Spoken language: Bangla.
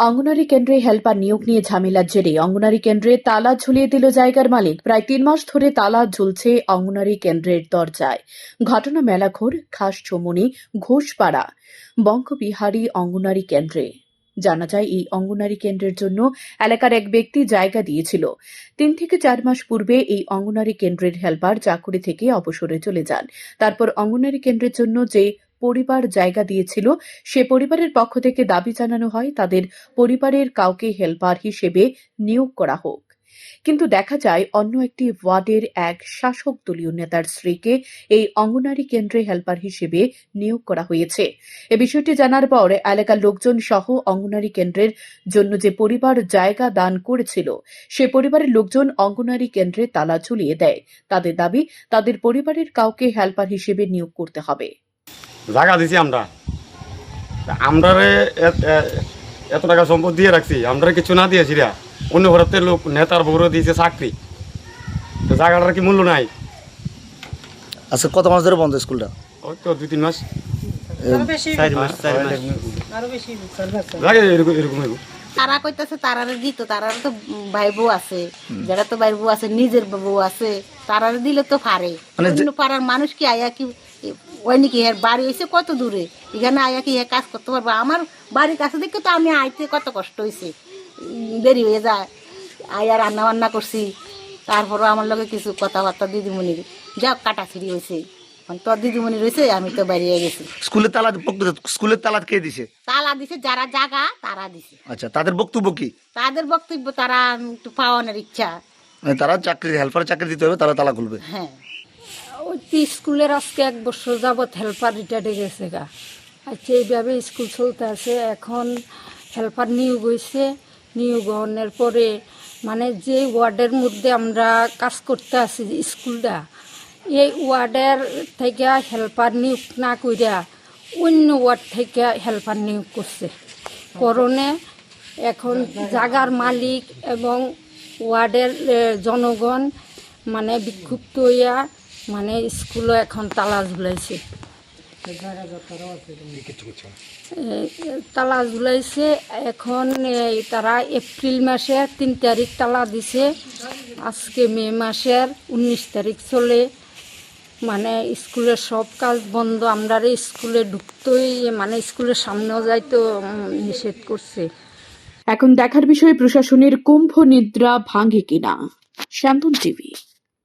অঙ্গনারী কেন্দ্রে হেল্পার নিয়োগ নিয়ে ঝামেলার জেরে অঙ্গনারী কেন্দ্রে তালা ঝুলিয়ে দিল জায়গার মালিক। প্রায় তিন মাস ধরে তালা ঝুলছে অঙ্গনারী কেন্দ্রের দরজায়। ঘটনা মেলাঘোর খাস চমুনি, ঘোষপাড়া, বঙ্গবিহারী অঙ্গনারী কেন্দ্রে। জানা যায়, এই অঙ্গনারী কেন্দ্রের জন্য এলাকার এক ব্যক্তি জায়গা দিয়েছিল। তিন থেকে চার মাস পূর্বে এই অঙ্গনারী কেন্দ্রের হেল্পার চাকুরি থেকে অবসরে চলে যান। তারপর অঙ্গনারী কেন্দ্রের জন্য যে পরিবার জায়গা দিয়েছিল। সে পরিবারের পক্ষ থেকে দাবি জানানো হয়, তাদের পরিবারের কাউকে হেল্পার হিসেবে নিয়োগ করা হোক। কিন্তু দেখা যায়, অন্য একটি ওয়ার্ডের এক শাসক দলীয় নেতার স্ত্রীকে এই অঙ্গনারী কেন্দ্রে হেল্পার হিসেবে নিয়োগ করা হয়েছে। এ বিষয়টি জানার পর এলাকার লোকজন সহ অঙ্গনারী কেন্দ্রের জন্য যে পরিবার জায়গা দান করেছিল, সে পরিবারের লোকজন অঙ্গনারী কেন্দ্রে তালা ঝুলিয়ে দেয়। তাদের দাবি, তাদের পরিবারের কাউকে হেল্পার হিসেবে নিয়োগ করতে হবে। জায়গা দিছি আমরা। আমরারে এত টাকা সম্পদ দিয়ে রাখছি আমরা কিছু না দিয়েছি রা অন্য ঘরেতে লোক নেতার বউরে দিয়েছে চাকরি। তো জায়গাটার কি মূল্য নাই? আচ্ছা কত মাস ধরে বন্ধ স্কুলটা? ওই তো দুই তিন মাস। তারা কইতাছে তারারে দিত তারার তো ভাই বউ আছে। যারা তো ভাই বউ আছে নিজের বউ আছে তারারে দিলে তো পারে। মানে পাড়ার মানুষ কি আয়া কি ওই নাকি এর বাড়ি হয়েছে কত দূরে? এখানে আয়া কি কাজ করতে পারব? আমার বাড়ির কাছে দেখে তো আমি আইতে কত কষ্ট হয়েছে দেরি হয়ে যায়। আয়া রান্না বান্না করছি। তারপরও আমার লগে কিছু কথাবার্তা দিদিমণির। যা কাটা কাটাছিড়ি হয়েছে তোর দিদিমণি রয়েছে আমি তো বেরিয়ে গেছি। স্কুলের তালা স্কুলের তালা কে দিছে? তালা দিছে যারা জাগা তারা দিছে। আচ্ছা তাদের বক্তব্য কি? তাদের বক্তব্য তারা একটু পাওয়ানোর ইচ্ছা। মানে তারা চাকরি হেল্পার চাকরি দিতে হবে তারা তালা খুলবে। হ্যাঁ। ওই স্কুলের আজকে এক বছর যাবৎ হেল্পার রিটায়ার্ডে গেছে গা। আচ্ছা এইভাবে স্কুল চলতে আছে। এখন হেল্পার নিয়োগ হয়েছে। নিয়োগ হওয়ার পরে মানে যে ওয়ার্ডের মধ্যে আমরা কাজ করতে আছি স্কুলটা, এই ওয়ার্ডের থেকে হেল্পার নিয়োগ না কইরা অন্য ওয়ার্ড থেকে হেল্পার নিয়োগ করছে। করণে এখন জাগার মালিক এবং ওয়ার্ডের জনগণ মানে বিক্ষুব্ধ হইয়া মানে স্কুলে এখন তালা ঝুলাইছে তালা ঝুলাইছে এখন তারা এপ্রিল মাসের তিন তারিখ তালা দিছে আজকে মে মাসের উনিশ তারিখ চলে। মানে স্কুলের সব কাজ বন্ধ আমরা স্কুলে ঢুকতেই মানে স্কুলের সামনেও যাইতো উম, নিষেধ করছে। এখন দেখার বিষয়ে প্রশাসনের কুম্ভ নিদ্রা ভাঙে কিনা? শান্তন টিভি।